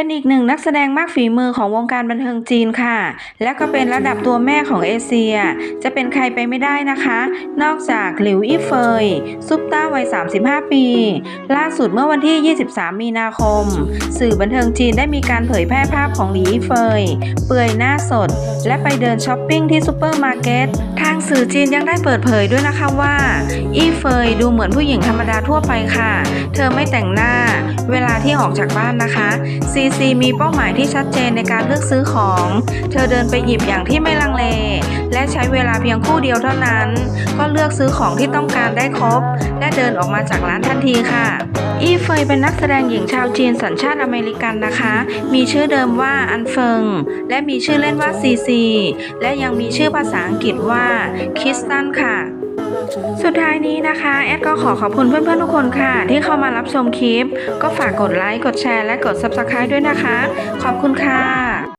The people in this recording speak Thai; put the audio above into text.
เป็นอีกหนึ่งนักแสดงมากฝีมือของวงการบันเทิงจีนค่ะ และก็เป็นระดับตัวแม่ของเอเชีย จะเป็นใครไปไม่ได้นะคะ นอกจากหลิวอี้เฟย ซุปตาวัย 35 ปี ล่าสุดเมื่อวันที่ 23 มีนาคม สื่อบันเทิงจีนได้มีการเผยแพร่ภาพของหลีอี้เฟย เปลือยหน้าสด และไปเดินช้อปปิ้งที่ซูเปอร์มาร์เก็ตทางสื่อจีนยังได้เปิดเผยด้วยนะคะว่า อี้เฟยดูเหมือนผู้หญิงธรรมดาทั่วไปค่ะ เธอไม่แต่งหน้า เวลาที่ออกจากบ้านนะคะซีซีมีเป้าหมายที่ชัดเจนในการเลือกซื้อของ เธอเดินไปหยิบอย่างที่ไม่ลังเล และใช้เวลาเพียงคู่เดียวเท่านั้น ก็เลือกซื้อของที่ต้องการได้ครบ และเดินออกมาจากร้านทันทีค่ะอี้เฟยเป็นนักแสดงหญิงชาวจีนสัญชาติอเมริกันนะคะ มีชื่อเดิมว่าอันเฟิง และมีชื่อเล่นว่าซีซี และยังมีชื่อภาษาอังกฤษว่าคิสตันค่ะ สุดท้ายนี้นะคะ แอดก็ขอขอบคุณเพื่อนๆทุกคนค่ะ ที่เข้ามารับชมคลิป ก็ฝากกดไลค์ กดแชร์ และกด Subscribe ด้วยนะคะ ขอบคุณค่ะ